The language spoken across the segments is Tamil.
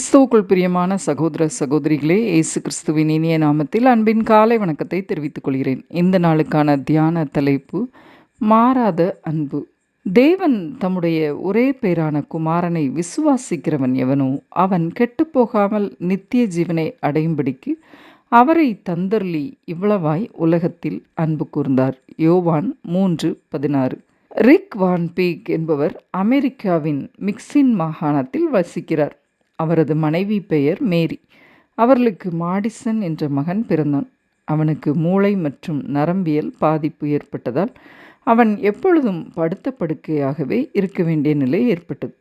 கிறிஸ்துவுக்குள் பிரியமான சகோதர சகோதரிகளே இயேசு கிறிஸ்துவின் இனிய நாமத்தில் அன்பின் காலை வணக்கத்தை தெரிவித்துக் கொள்கிறேன். இந்த நாளுக்கான தியான தலைப்பு மாறாத அன்பு. தேவன் தம்முடைய ஒரே பேரான குமாரனை விசுவாசிக்கிறவன் எவனோ அவன் கெட்டுப்போகாமல் நித்திய ஜீவனை அடையும்படிக்கு அவரை தந்தர்லி இவ்வளவாய் உலகத்தில் அன்பு கூர்ந்தார். யோவான் மூன்று பதினாறு. ரிக் வான் பீக் என்பவர் அமெரிக்காவின் மிக்சின் மாகாணத்தில் வசிக்கிறார். அவரது மனைவி பெயர் மேரி. அவர்களுக்கு மாடிசன் என்ற மகன் பிறந்தான். அவனுக்கு மூளை மற்றும் நரம்பியல் பாதிப்பு ஏற்பட்டதால் அவன் எப்பொழுதும் படுத்த படுக்கையாகவே இருக்க வேண்டிய நிலை ஏற்பட்டது.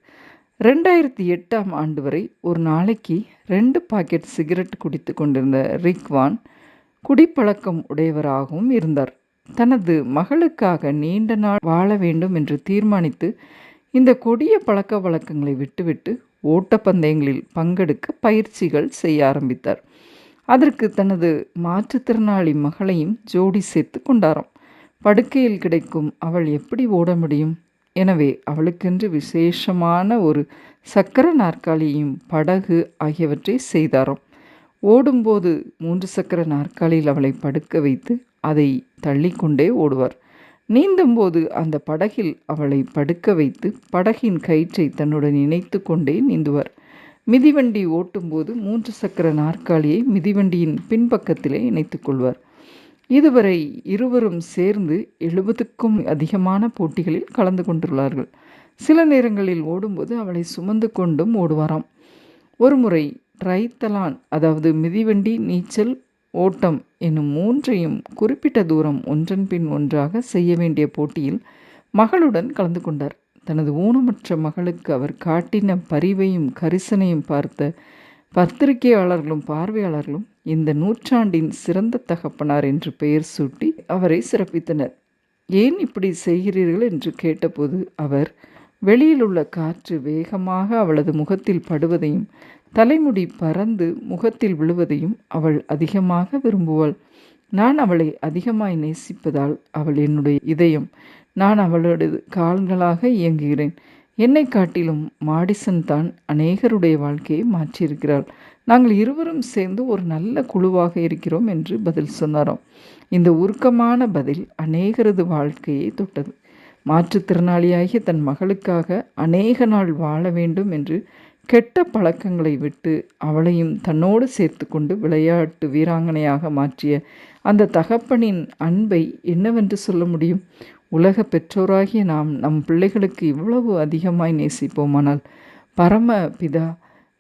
ரெண்டாயிரத்தி எட்டாம் ஆண்டு வரை ஒரு நாளைக்கு ரெண்டு பாக்கெட் சிகரெட் குடித்து கொண்டிருந்த ரிக்வான் குடிப்பழக்கம் உடையவராகவும் இருந்தார். தனது மகளுக்காக நீண்ட நாள் வாழ வேண்டும் என்று தீர்மானித்து இந்த கொடிய பழக்க வழக்கங்களை விட்டுவிட்டு ஓட்டப்பந்தயங்களில் பங்கெடுக்க பயிற்சிகள் செய்ய ஆரம்பித்தார். அதற்கு தனது மாற்றுத்திறனாளி மகளையும் ஜோடி சேர்த்து கொண்டாராம். படுக்கையில் கிடைக்கும் அவள் எப்படி ஓட முடியும்? எனவே அவளுக்கென்று விசேஷமான ஒரு சக்கர நாற்காலியும் படகு ஆகியவற்றை செய்தாராம். ஓடும்போது மூன்று சக்கர நாற்காலியில் அவளை படுக்க வைத்து அதை தள்ளிக்கொண்டே ஓடுவார். நீந்தும்போது அந்த படகில் அவளை படுக்க வைத்து படகின் கயிற்றை தன்னுடன் இணைத்து கொண்டே நீந்துவர். மிதிவண்டி ஓட்டும்போது மூன்று சக்கர நாற்காலியை மிதிவண்டியின் பின்பக்கத்திலே இணைத்துக்கொள்வார் இதுவரை இருவரும் சேர்ந்து எழுபதுக்கும் அதிகமான போட்டிகளில் கலந்து கொண்டுள்ளார்கள். சில நேரங்களில் ஓடும்போது அவளை சுமந்து கொண்டும் ஓடுவாராம். ஒருமுறை ட்ரைத்தலான் அதாவது மிதிவண்டி நீச்சல் ஓட்டம் என்னும் மூன்றையும் குறிப்பிட்ட தூரம் ஒன்றன் பின் ஒன்றாக செய்ய வேண்டிய போட்டியில் மகளுடன் கலந்து கொண்டார். தனது ஊனமற்ற மகளுக்கு அவர் காட்டின பரிவையும் கரிசனையும் பார்த்த பத்திரிகையாளர்களும் பார்வையாளர்களும் இந்த நூற்றாண்டின் சிறந்த தகப்பனார் என்று பெயர் சூட்டி அவரை சிறப்பித்தனர். ஏன் இப்படி செய்கிறீர்கள்? என்று கேட்டபோது அவர் வெளியில் உள்ள காற்று வேகமாக அவளது முகத்தில் படுவதையும் தலைமுடி பறந்து முகத்தில் விழுவதையும் அவள் அதிகமாக விரும்புவாள். நான் அவளை அதிகமாய் நேசிப்பதால் அவள் என்னுடைய இதயம் நான் அவளோடது கால்களாக இயங்குகிறேன். என்னை காட்டிலும் மாடிசன் தான் அநேகருடைய வாழ்க்கையை மாற்றியிருக்கிறாள். நாங்கள் இருவரும் சேர்ந்து ஒரு நல்ல குழுவாக இருக்கிறோம் என்று பதில் சொன்னாராம். இந்த உருக்கமான பதில் அநேகரது வாழ்க்கையை தொட்டது. மாற்றுத்திறனாளியாகிய தன் மகளுக்காக அநேக நாள் வாழ வேண்டும் என்று கெட்ட பழக்கங்களை விட்டு அவளையும் தன்னோடு சேர்த்து கொண்டு விளையாட்டு வீராங்கனையாக மாற்றிய அந்த தகப்பனின் அன்பை என்னவென்று சொல்ல முடியும்? உலக பெற்றோராகிய நாம் நம் பிள்ளைகளுக்கு இவ்வளவு அதிகமாய் நேசிப்போமானால் பரம பிதா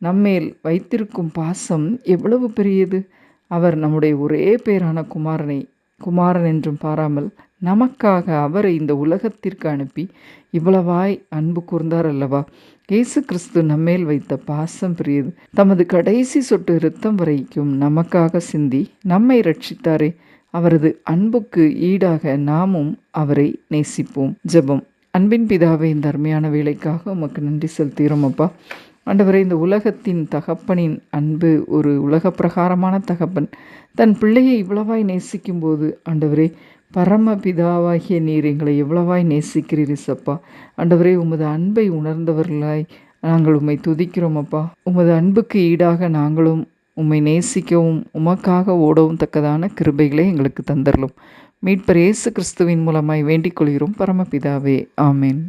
நம்மேல் வைத்திருக்கும் பாசம் எவ்வளவு பெரியது? அவர் நம்முடைய ஒரே பேரான குமாரனை குமாரன் என்றும் பாராமல் நமக்காக அவரை இந்த உலகத்திற்கு அனுப்பி இவ்வளவாய் அன்பு கூர்ந்தார் அல்லவா? இயேசு கிறிஸ்து நம்மேல் வைத்த பாசம் பிரியது. தமது கடைசி சொட்டு இரத்தம் வரைக்கும் நமக்காக சிந்தி நம்மை ரட்சித்தாரே அவரது அன்புக்கு ஈடாக நாமும் அவரை நேசிப்போம். ஜெபம். அன்பின் பிதாவை இந்த அருமையான வேலைக்காக உமக்கு நன்றி செலுத்துகிறோம் அப்பா. ஆண்டவரே இந்த உலகத்தின் தகப்பனின் அன்பு ஒரு உலக பிரகாரமான தகப்பன். தன் பிள்ளையை இவ்வளவாய் நேசிக்கும் போது ஆண்டவரே பரம பிதாவாகிய நீர் எங்களை எவ்வளவாய் நேசிக்கிறீர் சப்பா. ஆண்டவரே உமது அன்பை உணர்ந்தவர்களாய் நாங்கள் உம்மை துதிக்கிறோம் அப்பா. உமது அன்புக்கு ஈடாக நாங்களும் உம்மை நேசிக்கவும் உமக்காக ஓடவும் தக்கதான கிருபைகளை எங்களுக்கு தந்தரலும். மீட்பர் இயேசு கிறிஸ்துவின் மூலமாய் வேண்டிக் கொள்கிறோம் பரமபிதாவே. ஆமேன்.